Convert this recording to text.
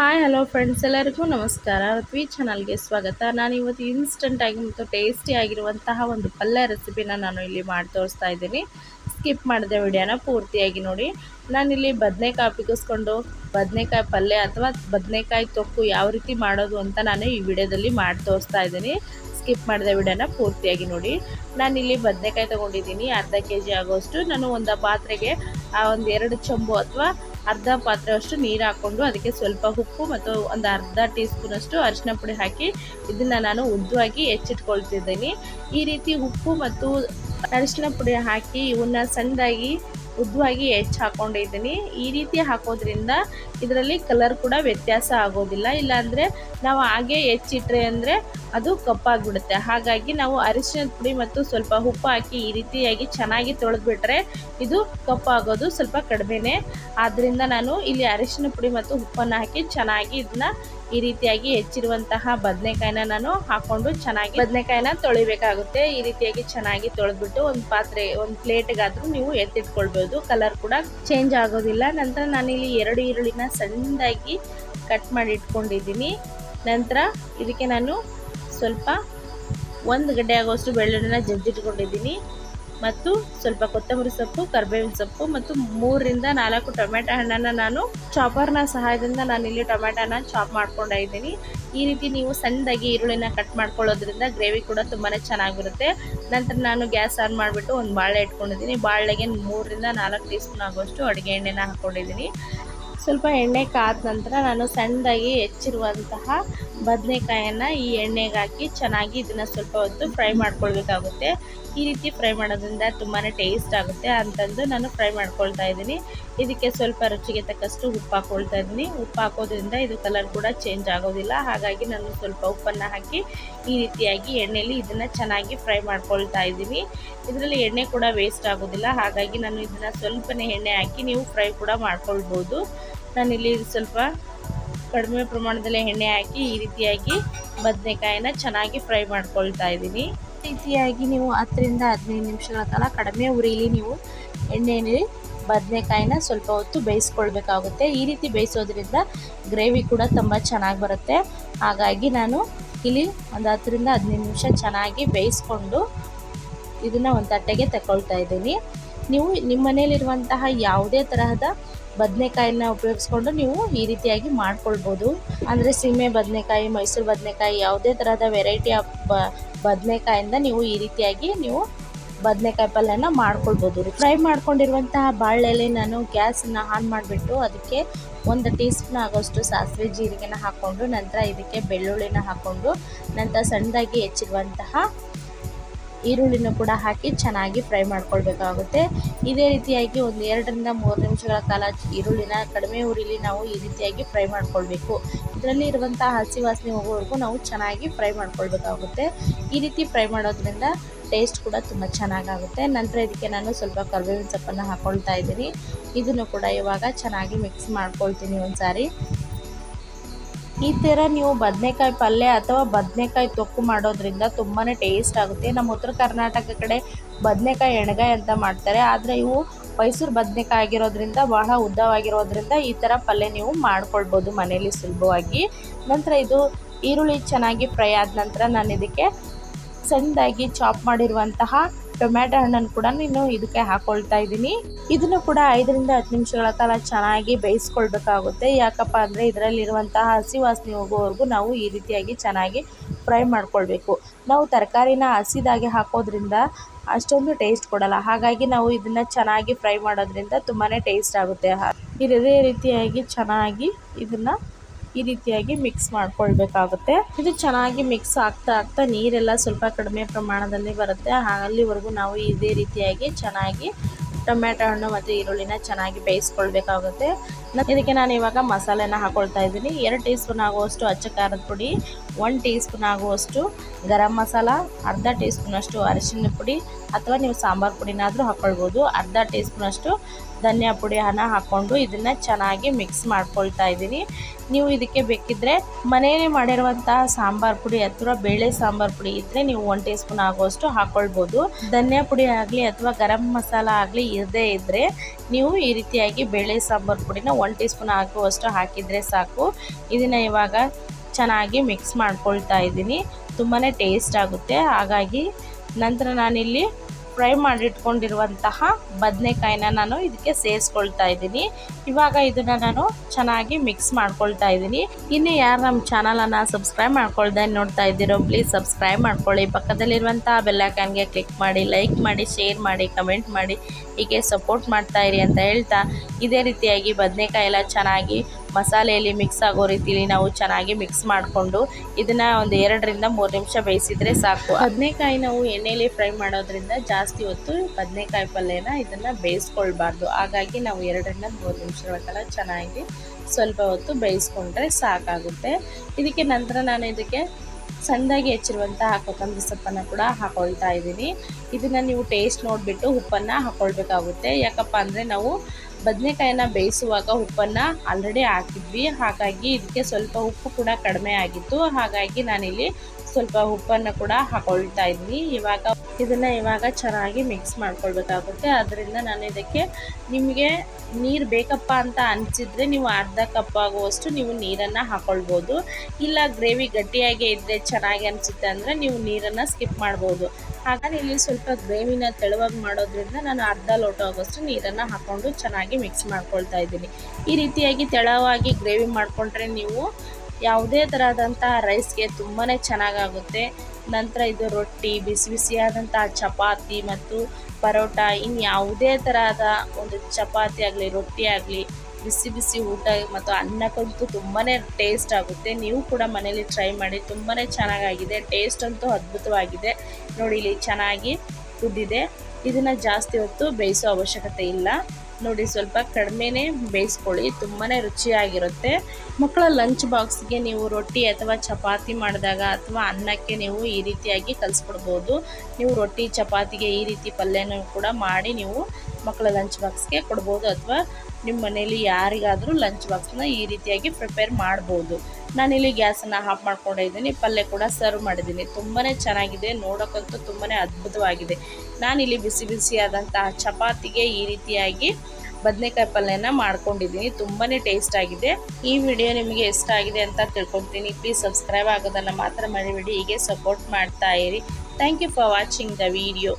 Hi hello friends ಎಲ್ಲರಿಗೂ ನಮಸ್ಕಾರ. ರತ್ವಿ ಚಾನಲ್ಗೆ ಸ್ವಾಗತ. ನಾನು ಇವತ್ತು ಇನ್ಸ್ಟಂಟಾಗಿ ಮತ್ತು ಟೇಸ್ಟಿ ಆಗಿರುವಂತಹ ಒಂದು ಪಲ್ಯ ರೆಸಿಪಿನ ನಾನು ಇಲ್ಲಿ ಮಾಡಿ ತೋರಿಸ್ತಾ ಇದ್ದೀನಿ. ಸ್ಕಿಪ್ ಮಾಡಿದೆ ವಿಡಿಯೋನ ಪೂರ್ತಿಯಾಗಿ ನೋಡಿ. ನಾನಿಲ್ಲಿ ಬದನೆಕಾಯಿ ಪಿಗಿಸ್ಕೊಂಡು ಬದನೆಕಾಯಿ ಪಲ್ಯ ಅಥವಾ ಬದನೆಕಾಯಿ ತೊಕ್ಕು ಯಾವ ರೀತಿ ಮಾಡೋದು ಅಂತ ನಾನು ಈ ವಿಡಿಯೋದಲ್ಲಿ ಮಾಡಿ ತೋರಿಸ್ತಾ ಇದ್ದೀನಿ. ಸ್ಕಿಪ್ ಮಾಡಿದ ವಿಡಿಯೋನ ಪೂರ್ತಿಯಾಗಿ ನೋಡಿ. ನಾನಿಲ್ಲಿ ಬದನೆಕಾಯಿ ತೊಗೊಂಡಿದ್ದೀನಿ. ಅರ್ಧ ಕೆ ಜಿ ಆಗೋಷ್ಟು. ನಾನು ಒಂದು ಪಾತ್ರೆಗೆ ಒಂದು ಎರಡು ಚಂಬು ಅಥವಾ ಅರ್ಧ ಪಾತ್ರೆಯಷ್ಟು ನೀರು ಹಾಕ್ಕೊಂಡು ಅದಕ್ಕೆ ಸ್ವಲ್ಪ ಉಪ್ಪು ಮತ್ತು ಒಂದು ಅರ್ಧ ಟೀ ಸ್ಪೂನಷ್ಟು ಅರಿಶಿನ ಪುಡಿ ಹಾಕಿ ಇದನ್ನು ನಾನು ಉದ್ದವಾಗಿ ಹೆಚ್ಚಿಟ್ಕೊಳ್ತಿದ್ದೀನಿ. ಈ ರೀತಿ ಉಪ್ಪು ಮತ್ತು ಅರಿಶಿನ ಪುಡಿ ಹಾಕಿ ಇವನ್ನ ಸಣ್ಣದಾಗಿ ಉದ್ದವಾಗಿ ಹೆಚ್ಚು ಹಾಕೊಂಡಿದ್ದೀನಿ. ಈ ರೀತಿ ಹಾಕೋದ್ರಿಂದ ಇದರಲ್ಲಿ ಕಲರ್ ಕೂಡ ವ್ಯತ್ಯಾಸ ಆಗೋದಿಲ್ಲ. ಇಲ್ಲಾಂದರೆ ನಾವು ಹಾಗೆ ಹೆಚ್ಚಿಟ್ರೆ ಅಂದರೆ ಅದು ಕಪ್ಪಾಗಿಬಿಡುತ್ತೆ. ಹಾಗಾಗಿ ನಾವು ಅರಿಶಿನ ಪುಡಿ ಮತ್ತು ಸ್ವಲ್ಪ ಉಪ್ಪು ಹಾಕಿ ಈ ರೀತಿಯಾಗಿ ಚೆನ್ನಾಗಿ ತೊಳೆದ್ಬಿಟ್ರೆ ಇದು ಕಪ್ಪಾಗೋದು ಸ್ವಲ್ಪ ಕಡಿಮೆನೇ. ಆದ್ದರಿಂದ ನಾನು ಇಲ್ಲಿ ಅರಿಶಿನ ಪುಡಿ ಮತ್ತು ಉಪ್ಪನ್ನು ಹಾಕಿ ಚೆನ್ನಾಗಿ ಇದನ್ನ ಈ ರೀತಿಯಾಗಿ ಹೆಚ್ಚಿರುವಂತಹ ಬದನೆಕಾಯಿನ ನಾನು ಹಾಕೊಂಡು ಚೆನ್ನಾಗಿ ಬದನೆಕಾಯಿನ ತೊಳಿಬೇಕಾಗುತ್ತೆ. ಈ ರೀತಿಯಾಗಿ ಚೆನ್ನಾಗಿ ತೊಳೆದ್ಬಿಟ್ಟು ಒಂದು ಪಾತ್ರೆ, ಒಂದು ಪ್ಲೇಟ್ಗಾದ್ರೂ ನೀವು ಎತ್ತಿಟ್ಕೊಳ್ಬೋದು. ಕಲರ್ ಕೂಡ ಚೇಂಜ್ ಆಗೋದಿಲ್ಲ. ನಂತರ ನಾನಿಲ್ಲಿ ಎರಡು ಈರುಳ್ಳಿನ ಸಣ್ಣದಾಗಿ ಕಟ್ ಮಾಡಿ ಇಟ್ಕೊಂಡಿದ್ದೀನಿ. ನಂತರ ಇದಕ್ಕೆ ನಾನು ಸ್ವಲ್ಪ ಒಂದು ಗಡ್ಡೆ ಆಗೋಷ್ಟು ಬೆಳ್ಳುಳ್ಳಿನ ಜಜ್ಜಿಟ್ಕೊಂಡಿದ್ದೀನಿ. ಮತ್ತು ಸ್ವಲ್ಪ ಕೊತ್ತಂಬರಿ ಸೊಪ್ಪು, ಕರ್ಬೇವಿನ ಸೊಪ್ಪು ಮತ್ತು ಮೂರರಿಂದ ನಾಲ್ಕು ಟೊಮೆಟೊ ಹಣ್ಣನ್ನು ನಾನು ಚಾಪರ್ನ ಸಹಾಯದಿಂದ ಇಲ್ಲಿ ಟೊಮೆಟೊನ ಚಾಪ್ ಮಾಡ್ಕೊಂಡ ಇದ್ದೀನಿ. ಈ ರೀತಿ ನೀವು ಸಣ್ಣದಾಗಿ ಈರುಳ್ಳಿನ ಕಟ್ ಮಾಡ್ಕೊಳ್ಳೋದ್ರಿಂದ ಗ್ರೇವಿ ಕೂಡ ತುಂಬಾ ಚೆನ್ನಾಗಿರುತ್ತೆ. ನಂತರ ನಾನು ಗ್ಯಾಸ್ ಆನ್ ಮಾಡಿಬಿಟ್ಟು ಒಂದು ಬಾಳೆ ಇಟ್ಕೊಂಡಿದ್ದೀನಿ. ಬಾಳೆಗೆ ಮೂರರಿಂದ ನಾಲ್ಕು ಟೀ ಸ್ಪೂನ್ ಆಗೋಷ್ಟು ಅಡುಗೆ ಎಣ್ಣೆನ ಹಾಕ್ಕೊಂಡಿದ್ದೀನಿ ಸ್ವಲ್ಪ ಎಣ್ಣೆ ಕಾದ ನಂತರ ನಾನು ಸಣ್ಣದಾಗಿ ಹೆಚ್ಚಿರುವಂತಹ ಬದನೆಕಾಯನ್ನು ಈ ಎಣ್ಣೆಗೆ ಹಾಕಿ ಚೆನ್ನಾಗಿ ಇದನ್ನು ಸ್ವಲ್ಪ ಹೊತ್ತು ಫ್ರೈ ಮಾಡ್ಕೊಳ್ಬೇಕಾಗುತ್ತೆ. ಈ ರೀತಿ ಫ್ರೈ ಮಾಡೋದ್ರಿಂದ ತುಂಬಾ ಟೇಸ್ಟ್ ಆಗುತ್ತೆ ಅಂತಂದು ನಾನು ಫ್ರೈ ಮಾಡ್ಕೊಳ್ತಾ ಇದ್ದೀನಿ. ಇದಕ್ಕೆ ಸ್ವಲ್ಪ ರುಚಿಗೆ ತಕ್ಕಷ್ಟು ಉಪ್ಪು ಹಾಕ್ಕೊಳ್ತಾ ಇದ್ದೀನಿ. ಉಪ್ಪು ಹಾಕೋದ್ರಿಂದ ಇದು ಕಲರ್ ಕೂಡ ಚೇಂಜ್ ಆಗೋದಿಲ್ಲ. ಹಾಗಾಗಿ ನಾನು ಸ್ವಲ್ಪ ಉಪ್ಪನ್ನು ಹಾಕಿ ಈ ರೀತಿಯಾಗಿ ಎಣ್ಣೆಯಲ್ಲಿ ಇದನ್ನು ಚೆನ್ನಾಗಿ ಫ್ರೈ ಮಾಡ್ಕೊಳ್ತಾ ಇದ್ದೀನಿ. ಇದರಲ್ಲಿ ಎಣ್ಣೆ ಕೂಡ ವೇಸ್ಟ್ ಆಗೋದಿಲ್ಲ. ಹಾಗಾಗಿ ನಾನು ಇದನ್ನು ಸ್ವಲ್ಪನೇ ಎಣ್ಣೆ ಹಾಕಿ ನೀವು ಫ್ರೈ ಕೂಡ ಮಾಡ್ಕೊಳ್ಬೋದು. ನಾನಿಲ್ಲಿ ಸ್ವಲ್ಪ ಕಡಿಮೆ ಪ್ರಮಾಣದಲ್ಲಿ ಎಣ್ಣೆ ಹಾಕಿ, ಈ ರೀತಿಯಾಗಿ ಬದನೆಕಾಯಿನ ಚೆನ್ನಾಗಿ ಫ್ರೈ ಮಾಡ್ಕೊಳ್ತಾ ಇದ್ದೀನಿ. ರೀತಿಯಾಗಿ ನೀವು ಹತ್ತರಿಂದ ಹದಿನೈದು ನಿಮಿಷಗಳ ಕಾಲ ಕಡಿಮೆ ಉರಿಲಿ ನೀವು ಎಣ್ಣೆಯಲ್ಲಿ ಬದನೆಕಾಯಿನ ಸ್ವಲ್ಪ ಹೊತ್ತು ಬೇಯಿಸ್ಕೊಳ್ಬೇಕಾಗುತ್ತೆ. ಈ ರೀತಿ ಬೇಯಿಸೋದ್ರಿಂದ ಗ್ರೇವಿ ಕೂಡ ತುಂಬ ಚೆನ್ನಾಗಿ ಬರುತ್ತೆ. ಹಾಗಾಗಿ ನಾನು ಇಲ್ಲಿ ಒಂದು ಹತ್ತರಿಂದ ಹದಿನೈದು ನಿಮಿಷ ಚೆನ್ನಾಗಿ ಬೇಯಿಸ್ಕೊಂಡು ಇದನ್ನು ಒಂದು ತಟ್ಟೆಗೆ ತಗೊಳ್ತಾ ಇದ್ದೀನಿ. ನೀವು ನಿಮ್ಮ ಮನೇಲಿರುವಂತಹ ಯಾವುದೇ ತರಹದ ಬದನೆಕಾಯಿನ ಉಪಯೋಗಿಸ್ಕೊಂಡು ನೀವು ಈ ರೀತಿಯಾಗಿ ಮಾಡ್ಕೊಳ್ಬೋದು. ಅಂದರೆ ಸೀಮೆ ಬದನೆಕಾಯಿ, ಮೈಸೂರು ಬದನೆಕಾಯಿ ಯಾವುದೇ ಥರದ ವೆರೈಟಿ ಆಫ್ ಬದನೆಕಾಯಿಂದ ನೀವು ಈ ರೀತಿಯಾಗಿ ನೀವು ಬದನೆಕಾಯಿ ಪಲ್ಯನ ಮಾಡ್ಕೊಳ್ಬೋದು. ಫ್ರೈ ಮಾಡ್ಕೊಂಡಿರುವಂತಹ ಬಾಳೆಲೆ ನಾನು ಗ್ಯಾಸನ್ನು ಆನ್ ಮಾಡಿಬಿಟ್ಟು ಅದಕ್ಕೆ ಒಂದು ಟೀ ಸ್ಪೂನ್ ಆಗೋಷ್ಟು ಸಾಸಿವೆ ಜೀರಿಗೆನ ಹಾಕ್ಕೊಂಡು ನಂತರ ಇದಕ್ಕೆ ಬೆಳ್ಳುಳ್ಳಿನ ಹಾಕ್ಕೊಂಡು ನಂತರ ಸಣ್ಣದಾಗಿ ಹೆಚ್ಚಿರುವಂತಹ ಈರುಳ್ಳಿನ ಕೂಡ ಹಾಕಿ ಚೆನ್ನಾಗಿ ಫ್ರೈ ಮಾಡ್ಕೊಳ್ಬೇಕಾಗುತ್ತೆ. ಇದೇ ರೀತಿಯಾಗಿ ಒಂದು ಎರಡರಿಂದ ಮೂರು ನಿಮಿಷಗಳ ಕಾಲ ಈರುಳ್ಳಿನ ಕಡಿಮೆ ಉರಿಲಿ ನಾವು ಈ ರೀತಿಯಾಗಿ ಫ್ರೈ ಮಾಡ್ಕೊಳ್ಬೇಕು. ಇದರಲ್ಲಿ ಇರುವಂಥ ಹಸಿ ವಾಸನೆ ಹೋಗೋವರೆಗೂ ನಾವು ಚೆನ್ನಾಗಿ ಫ್ರೈ ಮಾಡ್ಕೊಳ್ಬೇಕಾಗುತ್ತೆ. ಈ ರೀತಿ ಫ್ರೈ ಮಾಡೋದ್ರಿಂದ ಟೇಸ್ಟ್ ಕೂಡ ತುಂಬ ಚೆನ್ನಾಗಾಗುತ್ತೆ. ನಂತರ ಇದಕ್ಕೆ ನಾನು ಸ್ವಲ್ಪ ಕರ್ಬೇವಿನ ಸೊಪ್ಪನ್ನು ಹಾಕ್ಕೊಳ್ತಾ ಇದ್ದೀನಿ. ಇದನ್ನು ಕೂಡ ಇವಾಗ ಚೆನ್ನಾಗಿ ಮಿಕ್ಸ್ ಮಾಡ್ಕೊಳ್ತೀನಿ ಒಂದು ಸಾರಿ ಈ ಥರ ನೀವು ಬದನೆಕಾಯಿ ಪಲ್ಯ ಅಥವಾ ಬದನೆಕಾಯಿ ತೊಕ್ಕು ಮಾಡೋದ್ರಿಂದ ತುಂಬಾ ಟೇಸ್ಟ್ ಆಗುತ್ತೆ. ನಮ್ಮ ಉತ್ತರ ಕರ್ನಾಟಕ ಕಡೆ ಬದನೆಕಾಯಿ ಎಣ್ಗಾಯಿ ಅಂತ ಮಾಡ್ತಾರೆ. ಆದರೆ ಇವು ಮೈಸೂರು ಬದನೆಕಾಯಿ ಆಗಿರೋದ್ರಿಂದ, ಬಹಳ ಉದ್ದವಾಗಿರೋದ್ರಿಂದ ಈ ಥರ ಪಲ್ಯ ನೀವು ಮಾಡ್ಕೊಳ್ಬೋದು ಮನೇಲಿ ಸುಲಭವಾಗಿ. ನಂತರ ಇದು ಈರುಳ್ಳಿ ಚೆನ್ನಾಗಿ ಫ್ರೈ ಆದ ನಂತರ ನಾನು ಇದಕ್ಕೆ ಸಣ್ಣದಾಗಿ ಚಾಪ್ ಮಾಡಿರುವಂತಹ ಟೊಮ್ಯಾಟೊ ಹಣ್ಣನ್ನು ಕೂಡ ನೀನು ಇದಕ್ಕೆ ಹಾಕೊಳ್ತಾ ಇದ್ದೀನಿ. ಇದನ್ನು ಕೂಡ ಐದರಿಂದ ಹತ್ತು ನಿಮಿಷಗಳ ಕಾಲ ಚೆನ್ನಾಗಿ ಬೇಯಿಸ್ಕೊಳ್ಬೇಕಾಗುತ್ತೆ. ಯಾಕಪ್ಪ ಅಂದರೆ ಇದರಲ್ಲಿರುವಂತಹ ಹಸಿ ವಾಸನೆ ಹೋಗೋವರೆಗೂ ನಾವು ಈ ರೀತಿಯಾಗಿ ಚೆನ್ನಾಗಿ ಫ್ರೈ ಮಾಡ್ಕೊಳ್ಬೇಕು. ನಾವು ತರಕಾರಿನ ಹಸಿದಾಗಿ ಹಾಕೋದ್ರಿಂದ ಅಷ್ಟೊಂದು ಟೇಸ್ಟ್ ಕೊಡಲ್ಲ. ಹಾಗಾಗಿ ನಾವು ಇದನ್ನು ಚೆನ್ನಾಗಿ ಫ್ರೈ ಮಾಡೋದ್ರಿಂದ ತುಂಬಾ ಟೇಸ್ಟ್ ಆಗುತ್ತೆ. ಇದೇ ರೀತಿಯಾಗಿ ಚೆನ್ನಾಗಿ ಇದನ್ನು ಈ ರೀತಿಯಾಗಿ ಮಿಕ್ಸ್ ಮಾಡ್ಕೊಳ್ಬೇಕಾಗುತ್ತೆ. ಇದು ಚೆನ್ನಾಗಿ ಮಿಕ್ಸ್ ಆಗ್ತಾ ಆಗ್ತಾ ನೀರೆಲ್ಲ ಸ್ವಲ್ಪ ಕಡಿಮೆ ಪ್ರಮಾಣದಲ್ಲಿ ಬರುತ್ತೆ. ಅಲ್ಲಿವರೆಗೂ ನಾವು ಇದೇ ರೀತಿಯಾಗಿ ಚೆನ್ನಾಗಿ ಟೊಮ್ಯಾಟೊ ಹಣ್ಣು ಮತ್ತು ಈರುಳ್ಳಿನ ಚೆನ್ನಾಗಿ ಬೇಯಿಸ್ಕೊಳ್ಬೇಕಾಗುತ್ತೆ. ಇದಕ್ಕೆ ನಾನು ಇವಾಗ ಮಸಾಲೆನ ಹಾಕೊಳ್ತಾ ಇದ್ದೀನಿ. ಎರಡು ಟೀ ಸ್ಪೂನ್ ಆಗುವಷ್ಟು ಅಚ್ಚ ಖಾರದ ಪುಡಿ ಒನ್ ಟೀ ಸ್ಪೂನ್ ಆಗುವಷ್ಟು ಗರಂ ಮಸಾಲ, ಅರ್ಧ ಟೀ ಸ್ಪೂನಷ್ಟು ಅರಿಶಿನ ಪುಡಿ ಅಥವಾ ನೀವು ಸಾಂಬಾರು ಪುಡಿನಾದರೂ ಹಾಕ್ಕೊಳ್ಬೋದು ಅರ್ಧ ಟೀ ಸ್ಪೂನಷ್ಟು ಧನಿಯಾ ಪುಡಿಯನ್ನು ಹಾಕ್ಕೊಂಡು ಇದನ್ನು ಚೆನ್ನಾಗಿ ಮಿಕ್ಸ್ ಮಾಡ್ಕೊಳ್ತಾ ಇದ್ದೀನಿ. ನೀವು ಇದಕ್ಕೆ ಬೇಕಿದ್ದರೆ ಮನೆಯಲ್ಲೇ ಮಾಡಿರುವಂತಹ ಸಾಂಬಾರು ಪುಡಿ ಅಥವಾ ಬೇಳೆ ಸಾಂಬಾರು ಪುಡಿ ಇದ್ದರೆ ನೀವು ಒನ್ ಟೀ ಸ್ಪೂನ್ ಆಗುವಷ್ಟು ಹಾಕ್ಕೊಳ್ಬೋದು ಧನಿಯಾ ಪುಡಿ ಆಗಲಿ ಅಥವಾ ಗರಂ ಮಸಾಲ ಆಗಲಿ ಇರದೇ ಇದ್ದರೆ ನೀವು ಈ ರೀತಿಯಾಗಿ ಬೇಳೆ ಸಾಂಬಾರು ಪುಡಿನ ಒನ್ ಟೀ ಸ್ಪೂನ್ ಹಾಕುವಷ್ಟು ಹಾಕಿದರೆ ಸಾಕು. ಇದನ್ನು ಇವಾಗ ಚೆನ್ನಾಗಿ ಮಿಕ್ಸ್ ಮಾಡ್ಕೊಳ್ತಾ ಇದ್ದೀನಿ. ತುಂಬಾ ಟೇಸ್ಟ್ ಆಗುತ್ತೆ. ಹಾಗಾಗಿ ನಂತರ ನಾನಿಲ್ಲಿ ಫ್ರೈ ಮಾಡಿಟ್ಕೊಂಡಿರುವಂತಹ ಬದನೆಕಾಯಿನ ನಾನು ಇದಕ್ಕೆ ಸೇರಿಸ್ಕೊಳ್ತಾ ಇದ್ದೀನಿ. ಇವಾಗ ಇದನ್ನು ನಾನು ಚೆನ್ನಾಗಿ ಮಿಕ್ಸ್ ಮಾಡ್ಕೊಳ್ತಾ ಇದ್ದೀನಿ. ಇನ್ನು ಯಾರು ನಮ್ಮ ಚಾನಲನ್ನು ಸಬ್ಸ್ಕ್ರೈಬ್ ಮಾಡ್ಕೊಳ್ದೆ ನೋಡ್ತಾ ಇದ್ದೀರೋ ಪ್ಲೀಸ್ ಸಬ್ಸ್ಕ್ರೈಬ್ ಮಾಡ್ಕೊಳ್ಳಿ. ಪಕ್ಕದಲ್ಲಿರುವಂತಹ ಬೆಲ್ಲೈಕನ್ಗೆ ಕ್ಲಿಕ್ ಮಾಡಿ ಲೈಕ್ ಮಾಡಿ ಶೇರ್ ಮಾಡಿ ಕಮೆಂಟ್ ಮಾಡಿ, ಹೀಗೆ ಸಪೋರ್ಟ್ ಮಾಡ್ತಾ ಇರಿ ಅಂತ ಹೇಳ್ತಾ ಇದೇ ರೀತಿಯಾಗಿ ಬದನೆಕಾಯಿ ಎಲ್ಲ ಚೆನ್ನಾಗಿ ಮಸಾಲೆಯಲ್ಲಿ ಮಿಕ್ಸ್ ಆಗೋ ರೀತಿಲಿ ನಾವು ಚೆನ್ನಾಗಿ ಮಿಕ್ಸ್ ಮಾಡಿಕೊಂಡು ಇದನ್ನು ಒಂದು ಎರಡರಿಂದ ಮೂರು ನಿಮಿಷ ಬೇಯಿಸಿದರೆ ಸಾಕು. ಬದನೆಕಾಯಿ ನಾವು ಎಣ್ಣೆಯಲ್ಲಿ ಫ್ರೈ ಮಾಡೋದ್ರಿಂದ ಜಾಸ್ತಿ ಹೊತ್ತು ಬದನೇಕಾಯಿ ಪಲ್ಯನ ಇದನ್ನು ಬೇಯಿಸ್ಕೊಳ್ಬಾರ್ದು. ಹಾಗಾಗಿ ನಾವು ಎರಡರಿಂದ ಮೂರು ನಿಮಿಷಗಳ ಕಾಲ ಚೆನ್ನಾಗಿ ಸ್ವಲ್ಪ ಹೊತ್ತು ಬೇಯಿಸ್ಕೊಂಡ್ರೆ ಸಾಕಾಗುತ್ತೆ. ಇದಕ್ಕೆ ನಂತರ ನಾನು ಇದಕ್ಕೆ ಸಣ್ಣದಾಗಿ ಹೆಚ್ಚಿರುವಂತಹ ಕೊತ್ತಂಬರಿ ಸೊಪ್ಪನ್ನು ಕೂಡ ಹಾಕೊಳ್ತಾ ಇದ್ದೀನಿ. ಇದನ್ನು ನೀವು ಟೇಸ್ಟ್ ನೋಡಿಬಿಟ್ಟು ಉಪ್ಪನ್ನು ಹಾಕೊಳ್ಬೇಕಾಗುತ್ತೆ. ಯಾಕಪ್ಪ ಅಂದರೆ ನಾವು ಬದನೆಕಾಯಿನ ಬೇಯಿಸುವಾಗ ಉಪ್ಪನ್ನು ಆಲ್ರೆಡಿ ಹಾಕಿದ್ವಿ. ಹಾಗಾಗಿ ಇದಕ್ಕೆ ಸ್ವಲ್ಪ ಉಪ್ಪು ಕೂಡ ಕಡಿಮೆ ಆಗಿತ್ತು. ಹಾಗಾಗಿ ನಾನಿಲ್ಲಿ ಸ್ವಲ್ಪ ಉಪ್ಪನ್ನು ಕೂಡ ಹಾಕೊಳ್ತಾ ಇದ್ವಿ. ಇವಾಗ ಇದನ್ನು ಇವಾಗ ಚೆನ್ನಾಗಿ ಮಿಕ್ಸ್ ಮಾಡ್ಕೊಳ್ಬೇಕಾಗುತ್ತೆ. ಅದರಿಂದ ನಾನು ಇದಕ್ಕೆ ನಿಮಗೆ ನೀರು ಬೇಕಪ್ಪ ಅಂತ ಅನಿಸಿದ್ರೆ ನೀವು ಅರ್ಧ ಕಪ್ ಆಗುವಷ್ಟು ನೀವು ನೀರನ್ನು ಹಾಕ್ಕೊಳ್ಬೋದು ಇಲ್ಲ ಗ್ರೇವಿ ಗಟ್ಟಿಯಾಗಿ ಇದ್ದರೆ ಚೆನ್ನಾಗಿ ಅನಿಸುತ್ತೆ ಅಂದರೆ ನೀವು ನೀರನ್ನು ಸ್ಕಿಪ್ ಮಾಡ್ಬೋದು. ಹಾಗಾಗಿ ಇಲ್ಲಿ ಸ್ವಲ್ಪ ಗ್ರೇವಿನ ತೆಳುವಾಗಿ ಮಾಡೋದ್ರಿಂದ ನಾನು ಅರ್ಧ ಲೋಟ ಆಗೋಷ್ಟು ನೀರನ್ನು ಹಾಕ್ಕೊಂಡು ಚೆನ್ನಾಗಿ ಮಿಕ್ಸ್ ಮಾಡ್ಕೊಳ್ತಾ ಇದ್ದೀನಿ. ಈ ರೀತಿಯಾಗಿ ತೆಳವಾಗಿ ಗ್ರೇವಿ ಮಾಡಿಕೊಂಡ್ರೆ ನೀವು ಯಾವುದೇ ಥರದಂಥ ರೈಸ್ಗೆ ತುಂಬಾ ಚೆನ್ನಾಗಾಗುತ್ತೆ. ನಂತರ ಇದು ರೊಟ್ಟಿ, ಬಿಸಿ ಬಿಸಿಯಾದಂತಹ ಚಪಾತಿ ಮತ್ತು ಪರೋಟ ಇನ್ನು ಯಾವುದೇ ಥರದ ಒಂದು ಚಪಾತಿ ಆಗಲಿ, ರೊಟ್ಟಿ ಆಗಲಿ, ಬಿಸಿ ಬಿಸಿ ಊಟ ಮತ್ತು ಅನ್ನಕ್ಕಂತೂ ತುಂಬಾ ಟೇಸ್ಟ್ ಆಗುತ್ತೆ. ನೀವು ಕೂಡ ಮನೇಲಿ ಟ್ರೈ ಮಾಡಿ ತುಂಬಾ ಚೆನ್ನಾಗಾಗಿದೆ, ಟೇಸ್ಟ್ ಅಂತೂ ಅದ್ಭುತವಾಗಿದೆ. ನೋಡಿ, ಇಲ್ಲಿ ಚೆನ್ನಾಗಿ ಕುದ್ದಿದೆ. ಇದನ್ನು ಜಾಸ್ತಿ ಹೊತ್ತು ಬೇಯಿಸೋ ಅವಶ್ಯಕತೆ ಇಲ್ಲ. ನೋಡಿ, ಸ್ವಲ್ಪ ಕಡಿಮೆನೇ ಬೇಯಿಸ್ಕೊಳ್ಳಿ. ತುಂಬಾ ರುಚಿಯಾಗಿರುತ್ತೆ. ಮಕ್ಕಳ ಲಂಚ್ ಬಾಕ್ಸ್ಗೆ ನೀವು ರೊಟ್ಟಿ ಅಥವಾ ಚಪಾತಿ ಮಾಡಿದಾಗ ಅಥವಾ ಅನ್ನಕ್ಕೆ ನೀವು ಈ ರೀತಿಯಾಗಿ ಕಲಿಸ್ಕೊಡ್ಬೋದು. ನೀವು ರೊಟ್ಟಿ, ಚಪಾತಿಗೆ ಈ ರೀತಿ ಪಲ್ಯನೂ ಕೂಡ ಮಾಡಿ ನೀವು ಮಕ್ಕಳ ಲಂಚ್ ಬಾಕ್ಸ್ಗೆ ಕೊಡ್ಬೋದು ಅಥವಾ ನಿಮ್ಮ ಮನೇಲಿ ಯಾರಿಗಾದರೂ ಲಂಚ್ ಬಾಕ್ಸ್ನ ಈ ರೀತಿಯಾಗಿ ಪ್ರಿಪೇರ್ ಮಾಡ್ಬೋದು. ನಾನಿಲ್ಲಿ ಗ್ಯಾಸನ್ನು ಆಫ್ ಮಾಡ್ಕೊಂಡಿದ್ದೀನಿ ಪಲ್ಯ ಕೂಡ ಸರ್ವ್ ಮಾಡಿದ್ದೀನಿ. ತುಂಬಾ ಚೆನ್ನಾಗಿದೆ. ನೋಡೋಕ್ಕಂತೂ ತುಂಬಾ ಅದ್ಭುತವಾಗಿದೆ. ನಾನಿಲ್ಲಿ ಬಿಸಿ ಬಿಸಿಯಾದಂತಹ ಚಪಾತಿಗೆ ಈ ರೀತಿಯಾಗಿ ಬದನೆಕಾಯಿ ಪಲ್ಯನ ಮಾಡ್ಕೊಂಡಿದ್ದೀನಿ. ತುಂಬಾ ಟೇಸ್ಟ್ ಆಗಿದೆ. ಈ ವಿಡಿಯೋ ನಿಮಗೆ ಇಷ್ಟ ಆಗಿದೆ ಅಂತ ತಿಳ್ಕೊಳ್ತೀನಿ. ಪ್ಲೀಸ್ ಸಬ್ಸ್ಕ್ರೈಬ್ ಆಗೋದನ್ನು ಮಾತ್ರ ಮರಿಬೇಡಿ. ಹೀಗೆ ಸಪೋರ್ಟ್ ಮಾಡ್ತಾ ಇರಿ. Thank you for watching the video